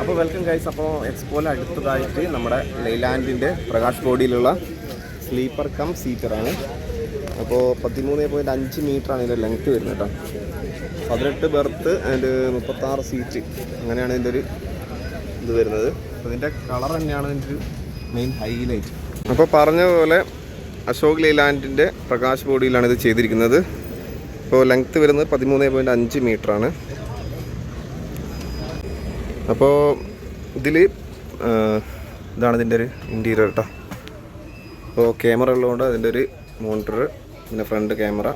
അപ്പോൾ welcome guys അപ്പോൾ എക്സ്പോയിൽ അടുത്തതായിട്ട് നമ്മുടെ ലൈലാൻഡിന്റെ പ്രകാശ് ബോഡിയിലുള്ള സ്ലീപ്പർ കം സീറ്ററാണ് അപ്പോൾ പതിമൂന്ന് പോയിന്റ് അഞ്ച് മീറ്ററാണ് ഇതിന്റെ ലെങ്ത്ത് വരുന്നത് കേട്ടോ. പതിനെട്ട് ബെർത്ത് ആൻഡ് മുപ്പത്താറ് സീറ്റ് അങ്ങനെയാണ് ഇതിന്റെ ഒരു ഇത് വരുന്നത്. അതിന്റെ കളർ തന്നെയാണ് ഇതിന്റെ മെയിൻ ഹൈലൈറ്റ് അപ്പോൾ പറഞ്ഞ പോലെ അശോക് ലൈലാൻഡിന്റെ പ്രകാശ് ബോഡിയിലാണ് ഇത് ചെയ്തിരിക്കുന്നത്. ഇപ്പോൾ ലെങ്ത്ത് വരുന്നത് പതിമൂന്ന് പോയിന്റ് അഞ്ച് മീറ്ററാണ് അപ്പോൾ ഇതിൽ ഇതാണ് ഇതിന്റെ ഒരു ഇന്റീരിയർ കേട്ടോ അപ്പോൾ ക്യാമറ ഉള്ളതുകൊണ്ട് അതിന്റെ ഒരു മോണിറ്റർ പിന്നെ ഫ്രണ്ട് ക്യാമറ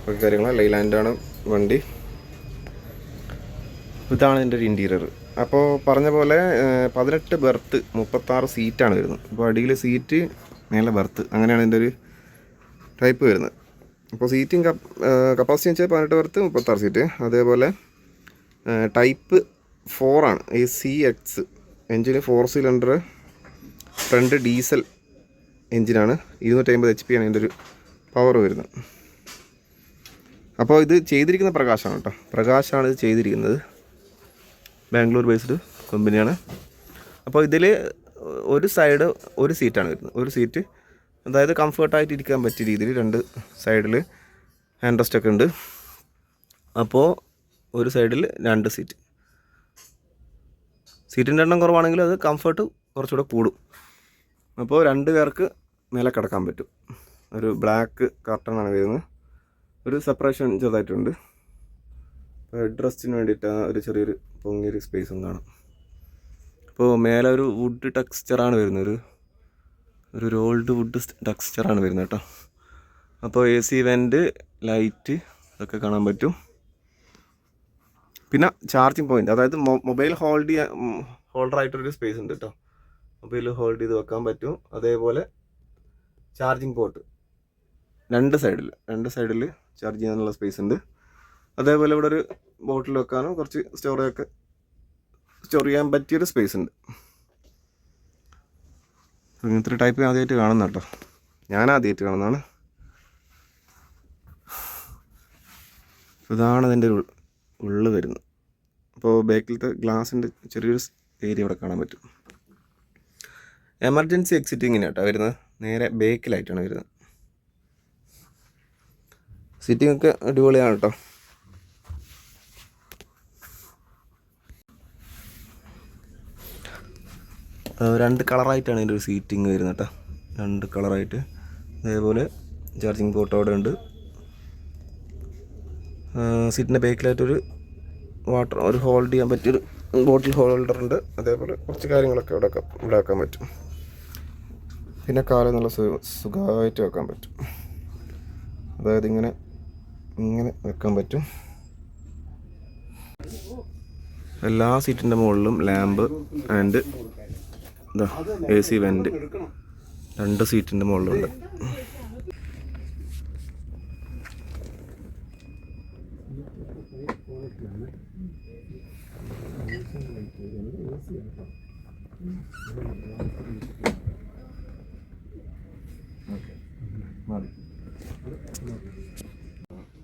ഒക്കെ കാര്യങ്ങൾ ലൈലാൻഡാണ് വണ്ടി. ഇതാണ് ഇതിന്റെ ഒരു ഇന്റീരിയർ അപ്പോൾ പറഞ്ഞ പോലെ പതിനെട്ട് ബെർത്ത് മുപ്പത്താറ് സീറ്റാണ് വരുന്നത്. അപ്പോൾ അടിയിൽ സീറ്റ് മേലെ ബെർത്ത് അങ്ങനെയാണ് ഇതിന്റെ ഒരു ടൈപ്പ് വരുന്നത്. അപ്പോൾ സീറ്റിംഗ് കപ്പാസിറ്റി വെച്ചാൽ പതിനെട്ട് ബെർത്ത് മുപ്പത്താറ് സീറ്റ് അതേപോലെ ടൈപ്പ് ഫോറാണ് ഈ സി എക്സ് എൻജിന് ഫോർ സിലിണ്ടർ ഫ്രണ്ട് ഡീസൽ എൻജിനാണ് ഇരുന്നൂറ്റി അമ്പത് എച്ച് പി ആണ് ഇതിന്റെ ഒരു പവർ വരുന്നത്. അപ്പോൾ ഇത് ചെയ്തിരിക്കുന്ന പ്രകാശാണ് കേട്ടോ. പ്രകാശാണ് ഇത് ചെയ്തിരിക്കുന്നത്. ബാംഗ്ലൂർ ബേസ്ഡ് കമ്പനിയാണ് അപ്പോൾ ഇതിൽ ഒരു സൈഡ് ഒരു സീറ്റാണ് വരുന്നത്. ഒരു സീറ്റ് അതായത് കംഫർട്ടായിട്ട് ഇരിക്കാൻ പറ്റിയ രീതിയിൽ രണ്ട് സൈഡിൽ ഹാൻഡ് റെസ്റ്റ് ഒക്കെ ഉണ്ട്. അപ്പോൾ ഒരു സൈഡിൽ രണ്ട് സീറ്റ് സീറ്റിന്റെ എണ്ണം കുറവാണെങ്കിൽ അത് കംഫർട്ട് കുറച്ചുകൂടെ കൂടും. അപ്പോൾ രണ്ട് പേർക്ക് മേലെ കിടക്കാൻ പറ്റും. ഒരു ബ്ലാക്ക് കർട്ടനാണ് വരുന്നത്. ഒരു സെപ്പറേഷൻ ചെറുതായിട്ടുണ്ട്. ഹെഡ് റെസ്റ്റിന് വേണ്ടിയിട്ടാണ് ഒരു ചെറിയൊരു പൊങ്ങിയൊരു സ്പേസും കാണും. അപ്പോൾ മേലെ ഒരു വുഡ് ടെക്സ്ചറാണ് വരുന്നത്. ഒരു ഒരു ഓൾഡ് വുഡ് ടെക്സ്ചറാണ് വരുന്നത് കേട്ടോ. അപ്പോൾ എ സി വെന്റ് ലൈറ്റ് ഇതൊക്കെ കാണാൻ പറ്റും. പിന്നെ ചാർജിങ് പോയിന്റ് അതായത് മൊബൈൽ ഹോൾഡ് ചെയ്യാൻ ഹോൾഡർ ആയിട്ടൊരു സ്പേസ് ഉണ്ട് കേട്ടോ മൊബൈൽ ഹോൾഡ് ചെയ്ത് വെക്കാൻ പറ്റും. അതേപോലെ ചാർജിങ് പോർട്ട് രണ്ട് സൈഡിൽ രണ്ട് സൈഡിൽ ചാർജ് ചെയ്യാനുള്ള സ്പേസ് ഉണ്ട്. അതേപോലെ ഇവിടെ ഒരു ബോട്ടിൽ വെക്കാനും കുറച്ച് സ്റ്റോറേജൊക്കെ സ്റ്റോർ ചെയ്യാൻ പറ്റിയൊരു സ്പേസ് ഉണ്ട്. ഇങ്ങനത്തെ ടൈപ്പ് ആദ്യമായിട്ട് കാണുന്ന കേട്ടോ ഞാൻ ആദ്യമായിട്ട് കാണുന്നതാണ്. ഇതാണ് അതിന്റെ ഒരു ഉള്ളു വരുന്നത് അപ്പോൾ ബാക്കിലത്തെ ഗ്ലാസിന്റെ ചെറിയൊരു ഏരിയ ഇവിടെ കാണാൻ പറ്റും. എമർജൻസി എക്സിറ്റ് ഇങ്ങനെ കേട്ടോ വരുന്നത്. നേരെ ബേക്കിലായിട്ടാണ് വരുന്നത്. സിറ്റിംഗ് ഒക്കെ അടിപൊളിയാണ് കേട്ടോ. രണ്ട് കളറായിട്ടാണ് ഇതിന്റെ ഒരു സീറ്റിംഗ് വരുന്നത് കേട്ടോ. രണ്ട് കളറായിട്ട്. അതേപോലെ ചാർജിങ് പോർട്ട് അവിടെ ഉണ്ട്. സീറ്റിന്റെ ബാക്കിലായിട്ടൊരു വാട്ടർ ഒരു ഹോൾഡ് ചെയ്യാൻ പറ്റിയൊരു ബോട്ടിൽ ഹോൾഡർ ഉണ്ട്. അതേപോലെ കുറച്ച് കാര്യങ്ങളൊക്കെ ഇവിടെ ഇവിടെ വെക്കാൻ പറ്റും. പിന്നെ കാലം നല്ല സുഖമായിട്ട് വെക്കാൻ പറ്റും. അതായത് ഇങ്ങനെ ഇങ്ങനെ വെക്കാൻ പറ്റും. എല്ലാ സീറ്റിന്റെ മുകളിലും ലാമ്പ് ആൻഡ് ഇതാ എ സി വെന്റ് രണ്ട് സീറ്റിന്റെ മുകളിലുണ്ട്.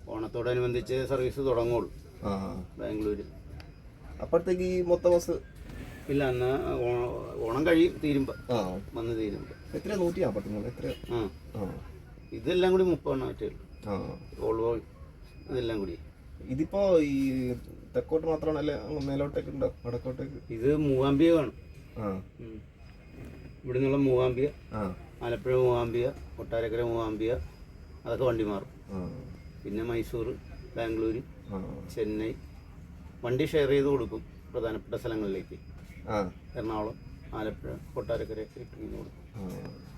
ഓണത്തോടനുബന്ധിച്ച് സർവീസ് തുടങ്ങുള്ളൂ. ആ. ബാംഗ്ലൂര്. അപ്പോഴത്തേക്ക് ഈ മൊത്തം ബസ് ഇല്ല അന്ന് ഓണം കഴിയും തീരുമ്പോ. ആ. വന്ന് തീരുമ്പോ. എത്ര നൂറ്റി നാൽപ്പത്തി എത്ര? ഇതെല്ലാം കൂടി ആ. ഓൾവോ ഇതെല്ലാം കൂടി. ഇതിപ്പോ ഈ തെക്കോട്ട് മാത്രമാണല്ലേ മേലോട്ടേക്ക് ഉണ്ടോ? വടക്കോട്ടേക്ക്? ഇത് മൂവാമ്പിയ കാണും ആ. ഇവിടെ നിന്നുള്ള മൂവാമ്പിയ ആ. ആലപ്പുഴ മൂവാമ്പിയ കൊട്ടാരക്കര മൂവാമ്പിയ അതൊക്കെ വണ്ടി മാറും. ആ. പിന്നെ മൈസൂർ ബാംഗ്ലൂർ ആ. ചെന്നൈ വണ്ടി ഷെയർ ചെയ്ത് കൊടുക്കും പ്രധാനപ്പെട്ട സ്ഥലങ്ങളിലേക്ക്. ആ. എറണാകുളം ആലപ്പുഴ കൊട്ടാരക്കരയൊക്കെ ഒക്കെ കൊടുക്കും. ആ.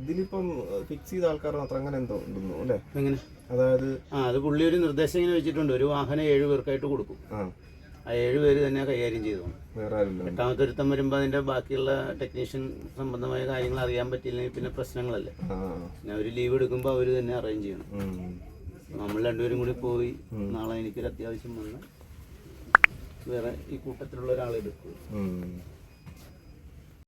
ഇതിലിപ്പം ഫിക്സ് ചെയ്ത ആൾക്കാർ മാത്രം അങ്ങനെ എന്തോ ഉണ്ടെന്നു അല്ലേ? എങ്ങനെ? അതായത് ആ അത് പുള്ളി ഒരു നിർദ്ദേശം ഇങ്ങനെ വെച്ചിട്ടുണ്ട്. ഒരു വാഹനം ഏഴ് പേർക്കായിട്ട് കൊടുക്കും. ആ. ഏഴ് പേര് തന്നെ കൈകാര്യം ചെയ്തു. വേറെ ആരുമില്ല. എട്ടാമത്തെ ഒരുത്തം വരുമ്പോൾ അതിന്റെ ബാക്കിയുള്ള ടെക്നീഷ്യൻ സംബന്ധമായ കാര്യങ്ങൾ അറിയാൻ പറ്റിയില്ലെങ്കിൽ പിന്നെ പ്രശ്നങ്ങളല്ലേ? പിന്നെ അവർ ലീവ് എടുക്കുമ്പോൾ അവർ തന്നെ അറേഞ്ച് ചെയ്യണം. നമ്മൾ രണ്ടുപേരും കൂടി പോയി നാളെ എനിക്കൊരു അത്യാവശ്യം വന്ന് വേറെ ഈ കൂട്ടത്തിലുള്ള ഒരാളെ എടുക്കും. ഉം.